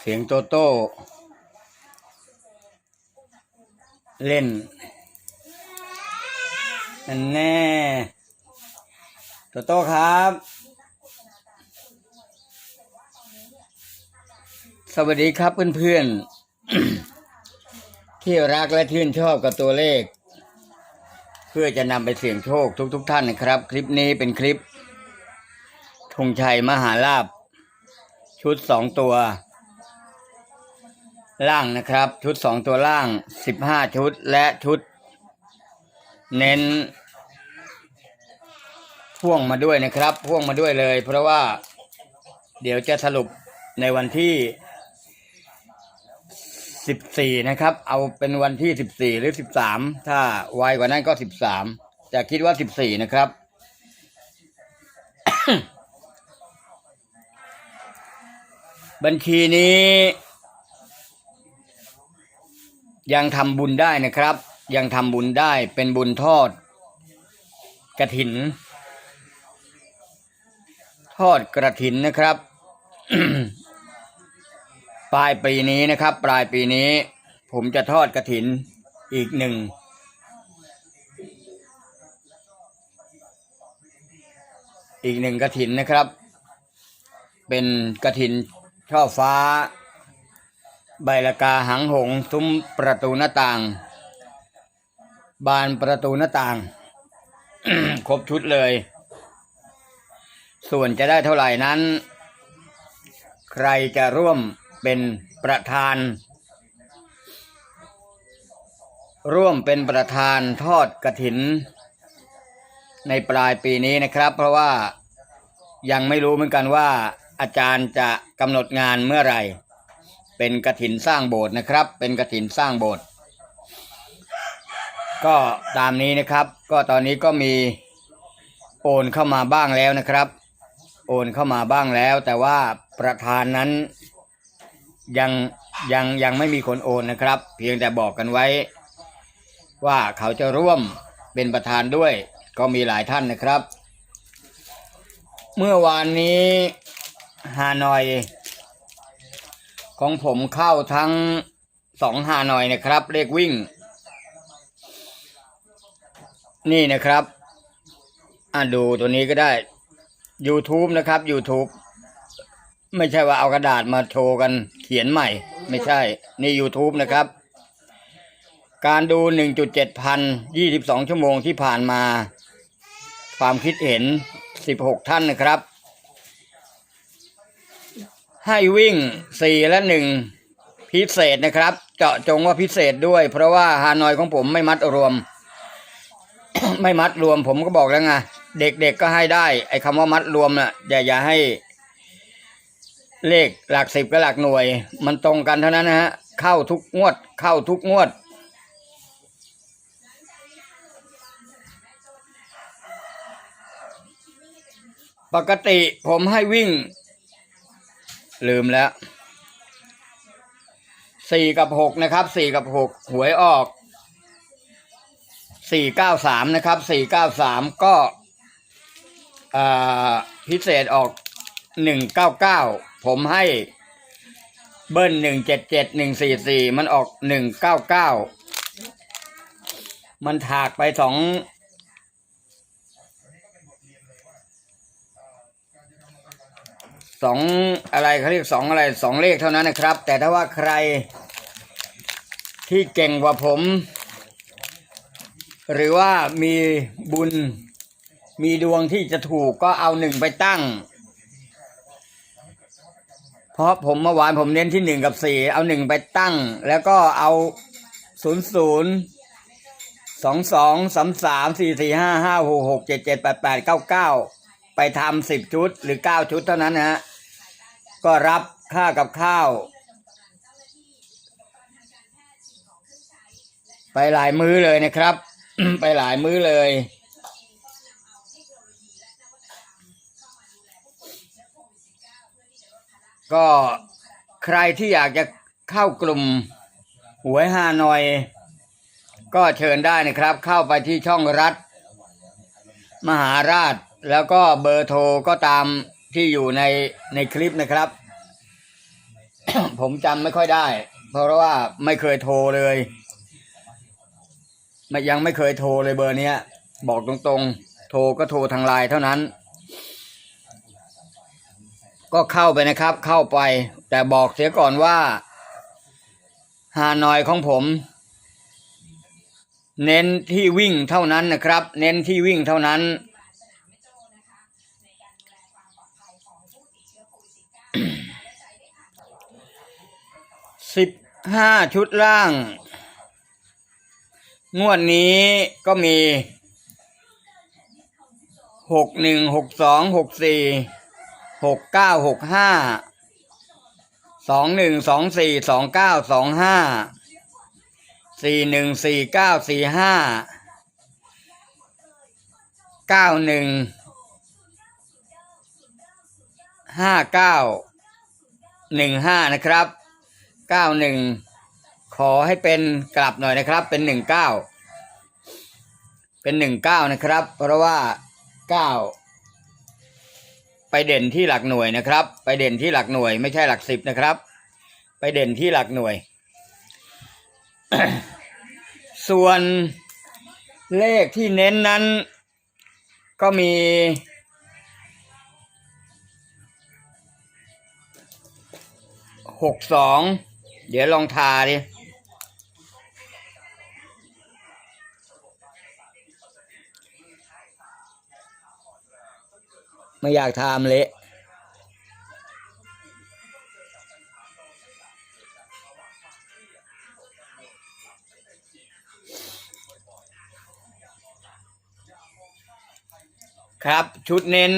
เสียงโตโต้ เล่นนั่นแน่โตโต้ครับ สวัสดีครับเพื่อนๆ ที่รักและชื่นชอบกับตัวเลข เพื่อจะนำไปเสี่ยงโชคทุกๆทท่านนะครับ คลิปนี้เป็นคลิปธงชัยมหาลาบ ชุดสองตัว ล่างนะครับ ชุดสองตัวล่างสิบห้าชุดและชุด เน้น พ่วงมาด้วยนะครับ พ่วงมาด้วยเลย เพราะว่า เดี๋ยวจะสรุปในวันที่สิบสี่นะครับ เอาเป็นวันที่สิบสี่หรือสิบสามถ้าไวกว่านั้นก็สิบสามจะคิดว่าสิบสี่นะครับ บัญชีนี้ ยังทำบุญได้นะครับ ยังทำบุญได้เป็นบุญทอดกระถิน ทอดกระถินนะครับ ปลายปีนี้นะครับ ปลายปีนี้ ผมจะทอดกระถินอีกหนึ่งอีกหนึ่งกระถินนะครับ เป็นกระถิน ช่อฟ้า ใบละกาหังหงส์ซุ้มประตูหน้าต่าง บานประตูหน้าต่าง ครบชุดเลย ส่วนจะได้เท่าไหร่นั้น ใครจะร่วมเป็นประธาน ร่วมเป็นประธานทอดกระถิน ในปลายปีนี้นะครับ เพราะว่ายังไม่รู้เหมือนกันว่า อาจารย์จะกำหนดงานเมื่อไหร่ เป็นกระถินสร้างโบสถ์นะครับ เป็นกระถินสร้างโบสถ์ก็ตามนี้นะครับ ก็ตอนนี้ก็มีโอนเข้ามาบ้างแล้วนะครับ โอนเข้ามาบ้างแล้ว แต่ว่าประธานนั้นยังยังยังไม่มีคนโอนนะครับ เพียงแต่บอกกันไว้ ว่าเขาจะร่วมเป็นประธานด้วย ก็มีหลายท่านนะครับ เมื่อวานนี้ ฮานอย ของผมเข้าทั้งสองฮานอยนะครับ เลขวิ่ง นี่นะครับ อะดูตัวนี้ก็ได้ YouTube นะครับ YouTube ไม่ใช่ว่าเอากระดาษมาโชว์กันเขียนใหม่ ไม่ใช่ นี่ YouTube นะครับ การดู 1.7 พัน 22 ชั่วโมงที่ผ่านมา ความคิดเห็น 16 ท่านนะครับ ให้วิ่ง4และ1พิเศษนะครับ เจาะจงว่าพิเศษด้วย เพราะว่าฮานอยของผมไม่มัดรวม ไม่มัดรวมผมก็บอกแล้วไงเด็กๆก็ให้ได้ ไอ้คำว่ามัดรวมน่ะอย่าอย่าให้ เลขหลักสิบกับหลักหน่วย มันตรงกันเท่านั้นนะฮะเข้าทุกงวด เข้าทุกงวดปกติผมให้วิ่ง ลืมแล้วสี่กับหกนะครับสี่กับหกหวยออกสี่เก้าสามนะครับสี่เก้าสามก็พิเศษออกหนึ่งเก้าเก้าผมให้เบิ้ลหนึ่งเจ็ดเจ็ดหนึ่งสี่สี่มันออกหนึ่งเก้าเก้ามันถากไปสอง สองอะไรเขาเรียกสองอะไรสองเลขเท่านั้นนะครับ แต่ถ้าว่าใครที่เก่งกว่าผม หรือว่ามีบุญมีดวงที่จะถูกก็เอาหนึ่งไปตั้ง เพราะผมเมื่อวานผมเน้นที่หนึ่งกับสี่เอาหนึ่งไปตั้ง แล้วก็เอาศูนย์ศูนย์สองสองสามสามสี่สี่ห้าห้าหกหกเจ็ดเจ็ดแปดแปดเก้าเก้าไปทำสิบชุดหรือเก้าชุดเท่านั้นนะฮะ ก็รับค่ากับข้าว ไปหลายมื้อเลยนะครับ ไปหลายมื้อเลย ก็ใครที่อยากจะเข้ากลุ่มหวยฮานอย ก็เชิญได้นะครับ เข้าไปที่ช่องรัฐ มหาราช แล้วก็เบอร์โทรก็ตาม ที่อยู่ในในคลิปนะครับ ผมจำไม่ค่อยได้ เพราะว่าไม่เคยโทรเลยไม่ยังไม่เคยโทรเลยเบอร์นี้บอกตรงๆ โทรก็โทรทางไลน์เท่านั้น ก็เข้าไปนะครับ เข้าไป แต่บอกเสียก่อนว่าฮานอยของผม เน้นที่วิ่งเท่านั้นนะครับ เน้นที่วิ่งเท่านั้น สิบห้าชุดล่าง งวดนี้ก็มีหกหนึ่งหกสองหกสี่หกเก้าหกห้าสองหนึ่งสองสี่สองเก้าสองห้าสี่หนึ่งสี่เก้าสี่ห้าเก้าหนึ่งห้าเก้าหนึ่งห้านะครับ เก้าหนึ่งขอให้เป็นกลับหน่อยนะครับ เป็นหนึ่งเก้าเป็นหนึ่งเก้านะครับ เพราะว่าเก้าไปเด่นที่หลักหน่วยนะครับ ไปเด่นที่หลักหน่วย ไม่ใช่หลักสิบนะครับ ไปเด่นที่หลักหน่วย ส่วนเลขที่เน้นนั้น ก็มีหกสอง เดี๋ยวลองทาดิไม่อยากทำเละครับชุดเน้น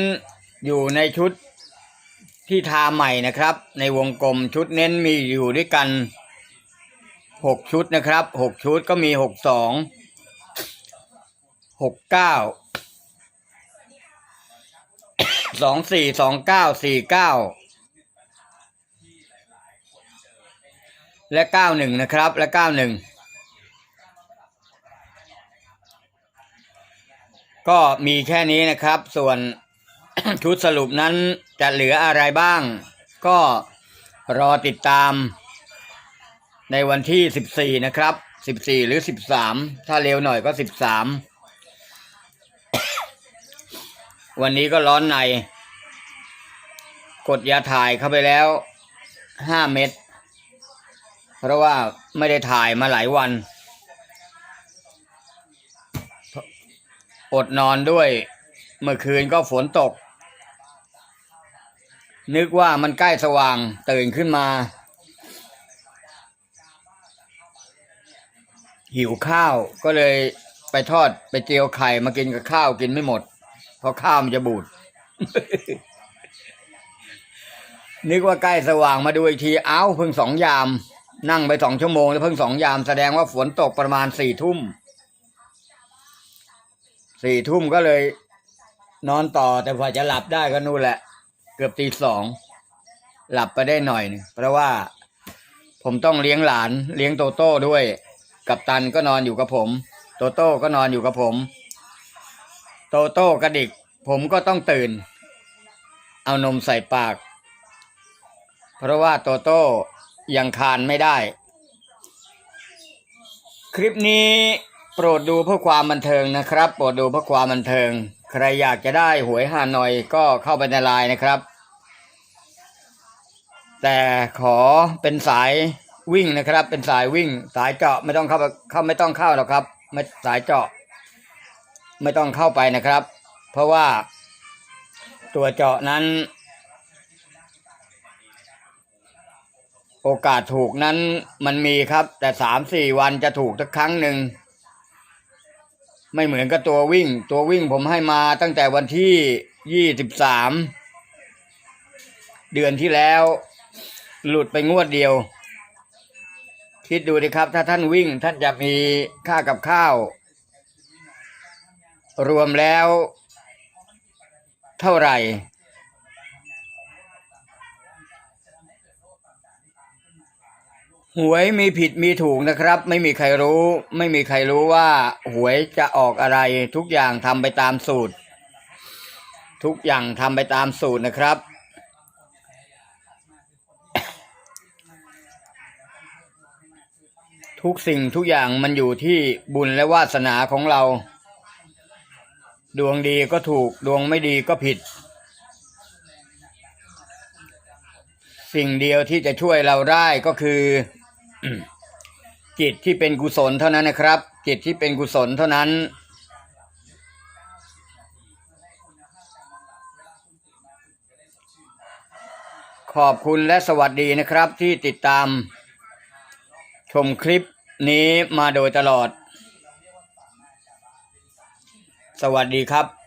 อยู่ในชุด ที่ทาใหม่นะครับ ในวงกลมชุดเน้นมีอยู่ด้วยกันหกชุดนะครับหกชุดก็มีหกสองหกเก้าสองสี่สองเก้าสี่เก้าและเก้าหนึ่งนะครับ และเก้าหนึ่งก็มีแค่นี้นะครับส่วน ชุดสรุปนั้นจะเหลืออะไรบ้าง ก็รอติดตาม ในวันที่ 14 นะครับ 14 หรือ 13 ถ้าเร็วหน่อยก็ 13 วันนี้ก็ร้อนใน กดยาถ่ายเข้าไปแล้ว 5 เม็ดเพราะว่าไม่ได้ถ่ายมาหลายวัน อดนอนด้วย เมื่อคืนก็ฝนตก นึกว่ามันใกล้สว่างตื่นขึ้นมา หิวข้าวก็เลยไปทอดไปเจียวไข่มากินกับข้าวกินไม่หมด เพราะข้าวมันจะบูด นึกว่าใกล้สว่างมาดูอีกทีเอ้าเพิ่งสองยาม นั่งไปสองชั่วโมงแล้วเพิ่งสองยามแสดงว่าฝนตกประมาณสี่ทุ่มสี่ทุ่มก็เลย นอนต่อแต่พอจะหลับได้ก็นู่นแหละ เกือบตีสองหลับไปได้หน่อยนึงเพราะว่าผมต้องเลี้ยงหลานเลี้ยงโตโต้ด้วย กับตันก็นอนอยู่กับผม โตโต้ก็นอนอยู่กับผม โตโต้กระดิก ผมก็ต้องตื่น เอานมใส่ปาก เพราะว่าโตโต้ยังคานไม่ได้ คลิปนี้โปรดดูเพื่อความบันเทิงนะครับ โปรดดูเพื่อความบันเทิง ใครอยากจะได้หวยฮานอยก็เข้าไปในไลน์นะครับ แต่ขอเป็นสายวิ่งนะครับ เป็นสายวิ่ง สายเจาะไม่ต้องเข้าไปเข้าไม่ต้องเข้าหรอกครับ ไม่สายเจาะ ไม่ต้องเข้าไปนะครับ เพราะว่าตัวเจาะนั้น โอกาสถูกนั้นมันมีครับ แต่สามสี่วันจะถูกสักครั้งหนึ่ง ไม่เหมือนกับตัววิ่ง ตัววิ่งผมให้มาตั้งแต่วันที่ยี่สิบสามเดือนที่แล้ว หลุดไปงวดเดียว คิดดูดิครับ ถ้าท่านวิ่งท่านจะมีค่ากับข้าว รวมแล้ว เท่าไหร่ หวยมีผิดมีถูกนะครับ ไม่มีใครรู้ ไม่มีใครรู้ว่า หวยจะออกอะไร ทุกอย่างทำไปตามสูตร ทุกอย่างทำไปตามสูตรนะครับ ทุกสิ่งทุกอย่างมันอยู่ที่บุญและวาสนาของเรา ดวงดีก็ถูกดวงไม่ดีก็ผิด สิ่งเดียวที่จะช่วยเราได้ก็คือ จิตที่เป็นกุศลเท่านั้นนะครับ จิตที่เป็นกุศลเท่านั้น ขอบคุณและสวัสดีนะครับที่ติดตาม ชมคลิปนี้มาโดยตลอด สวัสดีครับ